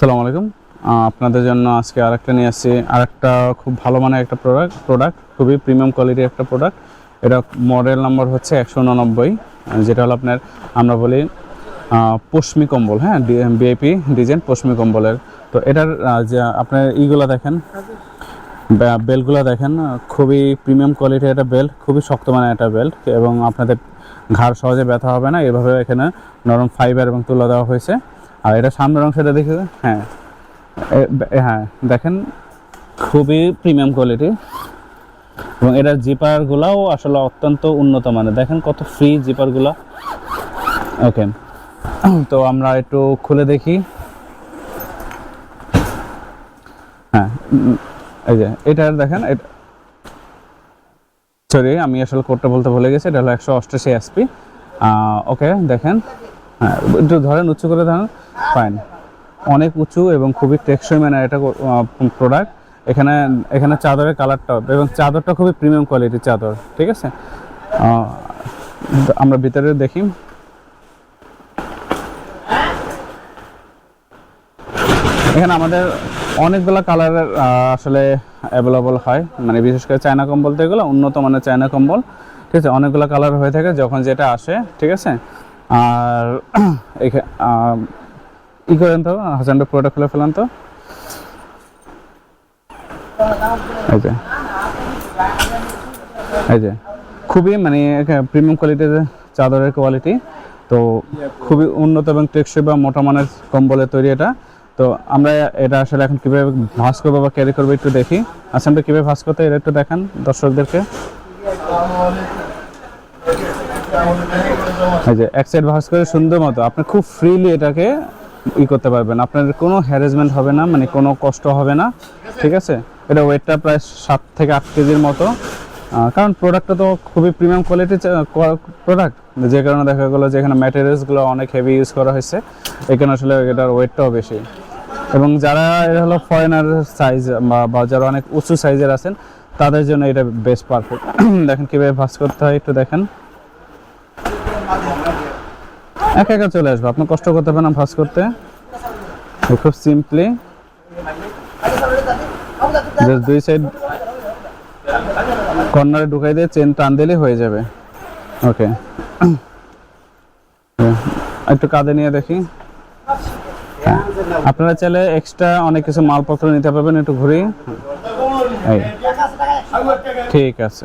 আসসালামু আলাইকুম। আপনাদের জন্য আজকে আরেকটা নিয়ে আসছি। আরেকটা খুব ভালো মানের একটা প্রোডাক্ট প্রোডাক্ট খুবই প্রিমিয়াম কোয়ালিটির একটা প্রোডাক্ট এটা মডেল নাম্বার হচ্ছে একশো উননব্বই, যেটা হলো আপনার, আমরা বলি পশমি কম্বল হ্যাঁ বিআইপি ডিজাইন পশমি কম্বলের। তো এটার যে আপনার ইগুলা দেখেন বেল্টগুলো দেখেন, খুবই প্রিমিয়াম কোয়ালিটির একটা বেল্ট খুবই শক্ত মানের একটা বেল্ট এবং আপনাদের ঘাড় সহজে ব্যথা হবে না। এভাবে এখানে নরম ফাইবার এবং তুলা দেওয়া হয়েছে। আর এটা সামনের অংশটা দেখে হ্যাঁ। হ্যাঁ দেখেন, খুবই প্রিমিয়াম কোয়ালিটি এবং এটার জিপারগুলাও আসলে অত্যন্ত উন্নত মানের। দেখেন কত ফ্রি জিপারগুলা ওকে তো আমরা একটু খুলে দেখি। হ্যাঁ এই যে, এটার দেখেন সরি আমি আসলে কোডটা বলতে ভুলে গেছি, এটা হলো একশো অষ্টাশি এসপি ওকে দেখেন। হ্যাঁ একটু ধরেন উঁচু করে ধরেন ফাইন অনেক উঁচু এবং খুবই টেকসই মানে এটা প্রোডাক্ট এখানে এখানে চাদরের কালারটা এবং চাদরটা খুবই প্রিমিয়াম কোয়ালিটির চাদর, ঠিক আছে? আমরা ভিতরে দেখি। এখানে আমাদের অনেকগুলো কালারের আসলে অ্যাভেলেবল হয়। মানে বিশেষ করে চায়না কম্বল তো এগুলো উন্নত মানের চায়না কম্বল, ঠিক আছে? অনেকগুলো কালার হয়ে থাকে যখন যেটা আসে, ঠিক আছে? আর ই করেন তো? হাজান্ডের পুরোটা খুলে ফেলান তো? এই যে। খুবই মানে প্রিমিয়াম কোয়ালিটির চাদরের কোয়ালিটি তো খুবই উন্নত এবং টেকসই বা মোটা মানের কম্বলের তৈরি এটা। তো আমরা এটা আসলে এখন কীভাবে ভাঁজ করব বা ক্যারি করব একটু দেখি। আসামটা কীভাবে ভাঁজ করতে এটা একটু দেখান দর্শকদেরকে। এক সাইড ভাঁজ করে সুন্দর মতো, আপনি খুব ফ্রিলি এটাকে ই করতে পারবেন। আপনার কোনো হ্যারাসমেন্ট হবে না মানে কোনো কষ্ট হবে না, ঠিক আছে? এটা ওয়েটটা প্রায় সাত থেকে আট কেজির মতো। কারণ প্রোডাক্টটা তো খুবই প্রিমিয়াম কোয়ালিটির প্রোডাক্ট যে কারণে দেখা গেলো যে এখানে ম্যাটেরিয়ালসগুলো অনেক হেভি ইউজ করা হয়েছে। এখানে আসলে এটার ওয়েটটাও বেশি। এবং যারা এটা হলো ফরেনার সাইজ বা যারা অনেক উঁচু সাইজের আছেন, তাদের জন্য এটা বেস্ট পারফেক্ট দেখেন কীভাবে ভাস করতে হয়, একটু দেখেন। একা একা চলে আসবে আপনি কষ্ট করতে পারেন না ভাস করতে। খুব সিম্পলি দুই সাইড কর্নারে ঢুকাই দিয়ে চেন টান দিলে হয়ে যাবে। ওকে একটু কাঁধে নিয়ে দেখি। আপনারা চাইলে এক্সট্রা অনেক কিছু মালপত্র নিতে পারবেন একটু ঘুরি। ঠিক আছে।